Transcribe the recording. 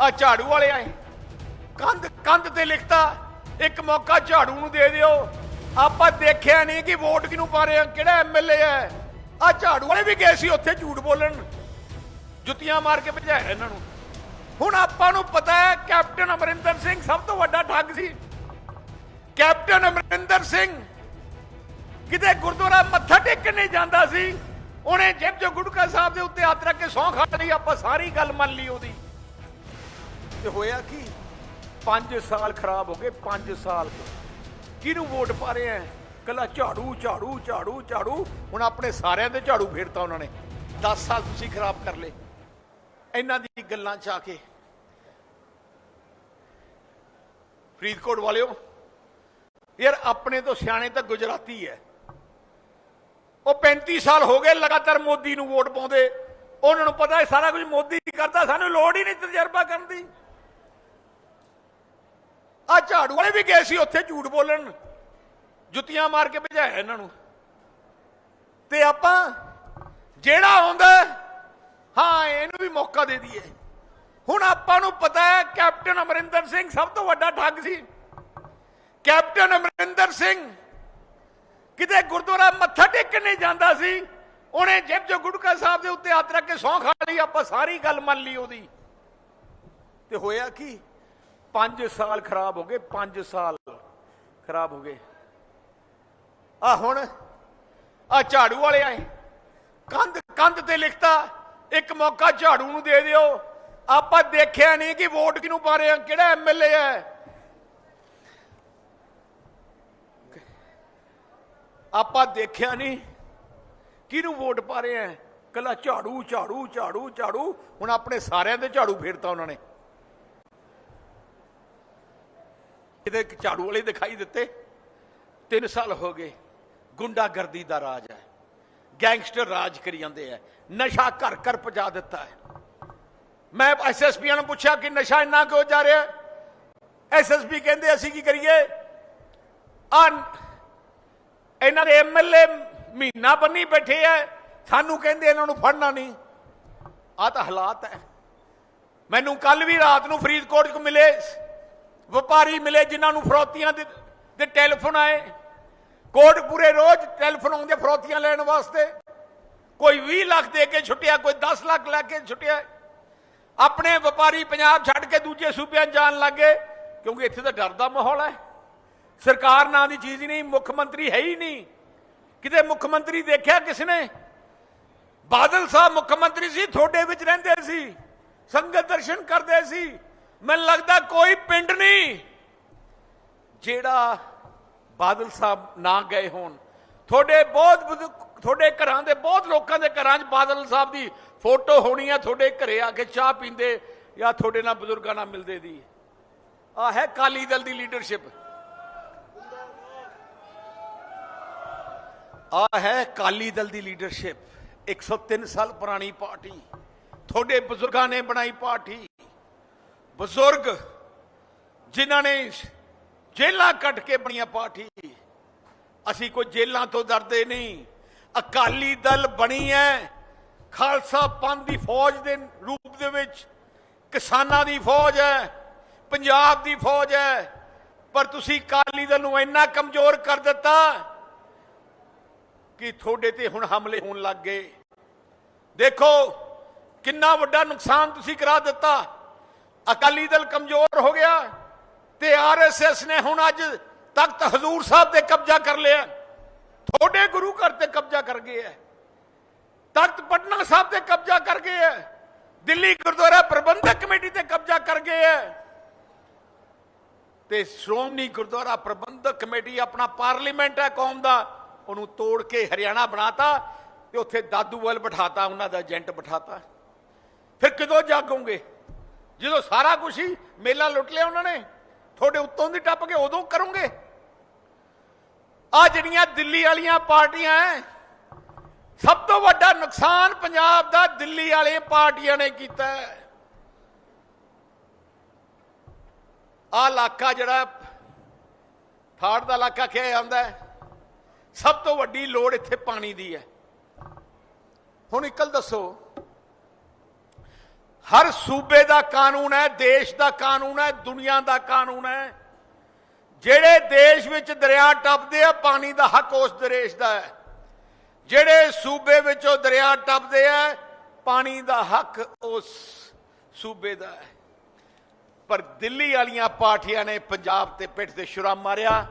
ਆ ਝਾੜੂ ਵਾਲੇ ਆਏ। ਕੰਧ ਕੰਧ ਤੇ ਲਿਖਤਾ, ਇੱਕ ਮੌਕਾ ਝਾੜੂ ਨੂੰ ਦੇ ਦਿਓ। ਆਪਾਂ ਦੇਖਿਆ ਨਹੀਂ ਕਿ ਵੋਟ ਕਿਹਨੂੰ ਪਾ ਰਹੇ ਆ, ਕਿਹੜਾ ਐਮਐਲਏ ਹੈ ਆ। ਝਾੜੂ ਵਾਲੇ ਵੀ ਗਏ ਸੀ ਉੱਥੇ ਝੂਠ ਬੋਲਣ। ਜੁੱਤੀਆਂ ਮਾਰ ਕੇ ਭਜਾਇਆ ਇਹਨਾਂ ਨੂੰ। ਹੁਣ ਆਪਾਂ ਨੂੰ ਪਤਾ ਹੈ, ਕੈਪਟਨ ਅਮਰਿੰਦਰ ਸਿੰਘ ਸਭ ਤੋਂ ਵੱਡਾ ਠੱਗ ਸੀ। ਕੈਪਟਨ ਅਮਰਿੰਦਰ ਸਿੰਘ ਕਿਤੇ ਗੁਰਦੁਆਰਾ ਮੱਥਾ ਟੇਕਣ ਨਹੀਂ ਜਾਂਦਾ ਸੀ। ਉਹਨੇ ਜੇਬ ਚੋਂ ਗੁਟਕਾ ਸਾਹਿਬ ਦੇ ਉੱਤੇ ਹੱਥ ਰੱਖ ਕੇ ਸੌਂ ਖਾ ਲਈ, ਆਪਾਂ ਸਾਰੀ ਗੱਲ ਮੰਨ ਲਈ ਉਹਦੀ। ਤੇ ਹੋਇਆ ਕੀ? 5 ਸਾਲ ਖਰਾਬ ਹੋ ਗਏ 5 ਸਾਲ ਕਿਹਨੂੰ ਵੋਟ ਪਾ ਰਹੇ ਆ ਕੱਲਾ ਝਾੜੂ ਝਾੜੂ ਝਾੜੂ ਝਾੜੂ। ਹੁਣ ਆਪਣੇ ਸਾਰਿਆਂ ਦੇ ਝਾੜੂ ਫੇਰਤਾ ਉਹਨਾਂ ਨੇ। 10 ਸਾਲ ਤੁਸੀਂ ਖਰਾਬ ਕਰ ਲਏ। ਇਹਨਾਂ ਦੀ ਗੱਲਾਂ ਚ ਆ ਕੇ। ਫਰੀਦਕੋਟ ਵਾਲਿਓ, ਯਾਰ ਆਪਣੇ ਤੋਂ ਸਿਆਣੇ ਤਾਂ ਗੁਜਰਾਤੀ ਹੈ ਉਹ 35 ਸਾਲ ਹੋ ਗਏ ਲਗਾਤਾਰ ਮੋਦੀ ਨੂੰ ਵੋਟ ਪਾਉਂਦੇ। ਉਹਨਾਂ ਨੂੰ ਪਤਾ ਹੈ ਸਾਰਾ ਕੁਝ ਮੋਦੀ ਕਰਦਾ, ਸਾਨੂੰ ਲੋੜ ਹੀ ਨਹੀਂ ਤਜਰਬਾ ਕਰਨ ਦੀ। ਆ ਝਾੜੂ ਵਾਲੇ ਵੀ ਗਏ ਸੀ ਉੱਥੇ ਝੂਠ ਬੋਲਣ। ਜੁੱਤੀਆਂ ਮਾਰ ਕੇ ਭਜਾਇਆ ਇਹਨਾਂ ਨੂੰ। ਤੇ ਆਪਾਂ ਜਿਹੜਾ ਆਉਂਦਾ, ਹਾਂ, ਇਹਨੂੰ ਵੀ ਮੌਕਾ ਦੇ ਦਈਏ। ਹੁਣ ਆਪਾਂ ਨੂੰ ਪਤਾ ਹੈ, ਕੈਪਟਨ ਅਮਰਿੰਦਰ ਸਿੰਘ ਸਭ ਤੋਂ ਵੱਡਾ ਠੱਗ ਸੀ। ਕੈਪਟਨ ਅਮਰਿੰਦਰ ਸਿੰਘ ਕਿਤੇ ਗੁਰਦੁਆਰਾ ਮੱਥਾ ਟੇਕਣ ਨਹੀਂ ਜਾਂਦਾ ਸੀ। ਉਹਨੇ ਜੇਬ ਚੋਂ ਗੁਟਕਾ ਸਾਹਿਬ ਦੇ ਉੱਤੇ ਹੱਥ ਰੱਖ ਕੇ ਸੌਂ ਖਾ ਲਈ, ਆਪਾਂ ਸਾਰੀ ਗੱਲ ਮੰਨ ਲਈ ਉਹਦੀ। ਤੇ ਹੋਇਆ ਕੀ? 5 ਸਾਲ ਖਰਾਬ ਹੋ ਗਏ 5 ਸਾਲ ਖਰਾਬ ਹੋ ਗਏ। ਆ ਹੁਣ ਆ ਝਾੜੂ ਵਾਲੇ ਆਏ। ਕੰਧ ਕੰਧ ਤੇ ਲਿਖਤਾ, ਇੱਕ ਮੌਕਾ ਝਾੜੂ ਨੂੰ ਦੇ ਦਿਓ। ਆਪਾਂ ਦੇਖਿਆ ਨਹੀਂ ਕਿ ਵੋਟ ਕਿਹਨੂੰ ਪਾ ਰਹੇ ਆ, ਕਿਹੜਾ ਐਮਐਲਏ ਹੈ। ਆਪਾਂ ਦੇਖਿਆ ਨਹੀਂ ਕਿਹਨੂੰ ਵੋਟ ਪਾ ਰਹੇ ਆ। ਕੱਲਾ ਝਾੜੂ ਝਾੜੂ ਝਾੜੂ ਝਾੜੂ। ਹੁਣ ਆਪਣੇ ਸਾਰਿਆਂ ਦੇ ਝਾੜੂ ਫੇਰਤਾ ਉਹਨਾਂ ਨੇ। ਕਿਤੇ ਝਾੜੂ ਵਾਲੇ ਦਿਖਾਈ ਦਿੱਤੇ। 3 ਸਾਲ ਹੋ ਗਏ, ਗੁੰਡਾਗਰਦੀ ਦਾ ਰਾਜ ਹੈ। ਗੈਂਗਸਟਰ ਰਾਜ ਕਰੀ ਜਾਂਦੇ ਆ ਨਸ਼ਾ ਘਰ ਘਰ ਪਹੁੰਚਾ ਦਿੱਤਾ ਹੈ। ਮੈਂ ਐਸਐਸਪੀ ਨੂੰ ਪੁੱਛਿਆ ਕਿ ਨਸ਼ਾ ਇੰਨਾ ਕਿਉਂ ਜਾ ਰਿਹਾ ਐਸਐਸਪੀ ਕਹਿੰਦੇ, ਅਸੀਂ ਕੀ ਕਰੀਏ? ਆ ਇਹਨਾਂ ਦੇ ਐਮਐਲਏ ਮਹੀਨਾ ਬੰਨੀ ਬੈਠੇ ਐ ਸਾਨੂੰ ਕਹਿੰਦੇ ਇਹਨਾਂ ਨੂੰ ਫੜਨਾ ਨਹੀਂ। ਆ ਤਾਂ ਹਾਲਾਤ ਹੈ। ਮੈਨੂੰ ਕੱਲ ਵੀ ਰਾਤ ਨੂੰ ਫਰੀਦਕੋਟ ਚ ਮਿਲੇ। ਵਪਾਰੀ ਮਿਲੇ ਜਿਨ੍ਹਾਂ ਨੂੰ ਫਰੋਤੀਆਂ ਦੇ ਟੈਲੀਫੋਨ ਆਏ। ਕੋਟਪੂਰੇ ਰੋਜ਼ ਟੈਲੀਫੋਨ ਆਉਂਦੇ ਫਰੋਤੀਆਂ ਲੈਣ ਵਾਸਤੇ। ਕੋਈ 20 ਲੱਖ ਦੇ ਕੇ ਛੁੱਟਿਆ, ਕੋਈ 10 ਲੱਖ ਲੈ ਕੇ ਛੁੱਟਿਆ। ਆਪਣੇ ਵਪਾਰੀ ਪੰਜਾਬ ਛੱਡ ਕੇ ਦੂਜੇ ਸੂਬਿਆਂ 'ਚ ਜਾਣ ਲੱਗੇ, ਕਿਉਂਕਿ ਇੱਥੇ ਤਾਂ ਡਰ ਦਾ ਮਾਹੌਲ ਹੈ। ਸਰਕਾਰ ਨਾਂ ਦੀ ਚੀਜ਼ ਹੀ ਨਹੀਂ, ਮੁੱਖ ਮੰਤਰੀ ਹੈ ਹੀ ਨਹੀਂ। ਕਿਤੇ ਮੁੱਖ ਮੰਤਰੀ ਦੇਖਿਆ ਕਿਸ ਨੇ ਬਾਦਲ ਸਾਹਿਬ ਮੁੱਖ ਮੰਤਰੀ ਸੀ ਤੁਹਾਡੇ ਵਿੱਚ ਰਹਿੰਦੇ ਸੀ। ਸੰਗਤ ਦਰਸ਼ਨ ਕਰਦੇ ਸੀ। ਮੈਨੂੰ ਲੱਗਦਾ ਕੋਈ ਪਿੰਡ ਨਹੀਂ ਜਿਹੜਾ ਬਾਦਲ ਸਾਹਿਬ ਨਾ ਗਏ ਹੋਣ। ਤੁਹਾਡੇ ਬਹੁਤ ਬਜ਼ੁਰਗ- ਤੁਹਾਡੇ ਘਰਾਂ ਦੇ ਬਹੁਤ ਲੋਕਾਂ ਦੇ ਘਰਾਂ 'ਚ ਬਾਦਲ ਸਾਹਿਬ ਦੀ ਫੋਟੋ ਹੋਣੀ ਹੈ ਤੁਹਾਡੇ ਘਰੇ ਆ ਕੇ ਚਾਹ ਪੀਂਦੇ ਜਾਂ ਤੁਹਾਡੇ ਨਾਲ ਬਜ਼ੁਰਗਾਂ ਨਾਲ ਮਿਲਦੇ ਦੀ। ਆ ਹੈ ਕਾਲੀ ਦਲ ਦੀ ਲੀਡਰਸ਼ਿਪ ਆ ਹੈ ਕਾਲੀ ਦਲ ਦੀ ਲੀਡਰਸ਼ਿਪ 103 ਸਾਲ ਪੁਰਾਣੀ ਪਾਰਟੀ। ਤੁਹਾਡੇ ਬਜ਼ੁਰਗਾਂ ਨੇ ਬਣਾਈ ਪਾਰਟੀ। ਬਜ਼ੁਰਗ ਜਿਨ੍ਹਾਂ ਨੇ ਜੇਲਾਂ ਕੱਟ ਕੇ ਬਣੀਆਂ ਪਾਰਟੀ ਅਸੀਂ ਕੋਈ ਜੇਲਾਂ ਤੋਂ ਡਰਦੇ ਨਹੀਂ। ਅਕਾਲੀ ਦਲ ਬਣੀ ਹੈ, ਖਾਲਸਾ ਪੰਥ ਦੀ ਫੌਜ ਦੇ ਰੂਪ ਦੇ ਵਿੱਚ। ਕਿਸਾਨਾਂ ਦੀ ਫੌਜ ਹੈ, ਪੰਜਾਬ ਦੀ ਫੌਜ ਹੈ। ਪਰ ਤੁਸੀਂ ਅਕਾਲੀ ਦਲ ਨੂੰ ਇੰਨਾ ਕਮਜ਼ੋਰ ਕਰ ਦਿੱਤਾ ਕਿ ਤੁਹਾਡੇ ਤੇ ਹੁਣ ਹਮਲੇ ਹੋਣ ਲੱਗ ਗਏ। ਦੇਖੋ, ਕਿੰਨਾ ਵੱਡਾ ਨੁਕਸਾਨ ਤੁਸੀਂ ਕਰਾ ਦਿੱਤਾ। ਅਕਾਲੀ ਦਲ ਕਮਜ਼ੋਰ ਹੋ ਗਿਆ ਤੇ ਆਰਐਸਐਸ ਨੇ ਹੁਣ ਅੱਜ ਤਖਤ ਹਜ਼ੂਰ ਸਾਹਿਬ ਤੇ ਕਬਜ਼ਾ ਕਰ ਲਿਆ। ਤੁਹਾਡੇ ਗੁਰੂ ਘਰ ਤੇ ਕਬਜ਼ਾ ਕਰ ਗਏ ਹੈ ਤਖਤ ਪਟਨਾ ਸਾਹਿਬ ਤੇ ਕਬਜ਼ਾ ਕਰ ਗਏ ਹੈ ਦਿੱਲੀ ਗੁਰਦੁਆਰਾ ਪ੍ਰਬੰਧਕ ਕਮੇਟੀ ਤੇ ਕਬਜ਼ਾ ਕਰ ਗਏ ਹੈ ਤੇ ਸ਼੍ਰੋਮਣੀ ਗੁਰਦੁਆਰਾ ਪ੍ਰਬੰਧਕ ਕਮੇਟੀ ਆਪਣਾ ਪਾਰਲੀਮੈਂਟ ਹੈ ਕੌਮ ਦਾ, ਉਹਨੂੰ ਤੋੜ ਕੇ ਹਰਿਆਣਾ ਬਣਾਤਾ ਤੇ ਉੱਥੇ ਦਾਦੂਵਾਲ ਬਿਠਾਤਾ, ਉਹਨਾਂ ਦਾ ਏਜੰਟ ਬਿਠਾਤਾ। ਫਿਰ ਕਿਦੋਂ ਜਾਗੋਗੇ? ਜਦੋਂ ਸਾਰਾ ਕੁਝ ਹੀ ਮੇਲਾ ਲੁੱਟ ਲਿਆ ਉਹਨਾਂ ਨੇ, ਤੁਹਾਡੇ ਉੱਤੋਂ ਦੀ ਟੱਪ ਕੇ ਉਦੋਂ ਕਰੋਗੇ? ਆ ਜਿਹੜੀਆਂ ਦਿੱਲੀ ਵਾਲੀਆਂ ਪਾਰਟੀਆਂ ਐ, ਸਭ ਤੋਂ ਵੱਡਾ ਨੁਕਸਾਨ ਪੰਜਾਬ ਦਾ ਦਿੱਲੀ ਵਾਲੇ ਪਾਰਟੀਆਂ ਨੇ ਕੀਤਾ ਹੈ ਆ ਇਲਾਕਾ ਜਿਹੜਾ ਥਾੜ ਦਾ ਇਲਾਕਾ ਕਿਹਾ ਜਾਂਦਾ ਸਭ ਤੋਂ ਵੱਡੀ ਲੋੜ ਇੱਥੇ ਪਾਣੀ ਦੀ ਹੈ ਹੁਣ ਇਕਲ ਦੱਸੋ ਹਰ ਸੂਬੇ ਦਾ ਕਾਨੂੰਨ ਹੈ, ਦੇਸ਼ ਦਾ ਕਾਨੂੰਨ ਹੈ, ਦੁਨੀਆ ਦਾ ਕਾਨੂੰਨ ਹੈ। ਜਿਹੜੇ ਦੇਸ਼ ਵਿੱਚ ਦਰਿਆ ਟੱਪਦੇ ਆ, ਪਾਣੀ ਦਾ ਹੱਕ ਉਸ ਦੇਸ਼ ਦਾ ਹੈ। ਜਿਹੜੇ ਸੂਬੇ ਵਿੱਚੋਂ ਦਰਿਆ ਟੱਪਦੇ ਆ, ਪਾਣੀ ਦਾ ਹੱਕ ਉਸ ਸੂਬੇ ਦਾ ਹੈ। ਪਰ ਦਿੱਲੀ ਵਾਲੀਆਂ ਪਾਰਟੀਆਂ ਨੇ ਪੰਜਾਬ ਤੇ ਪਿੱਠ ਤੇ ਛੁਰਾ ਮਾਰਿਆ।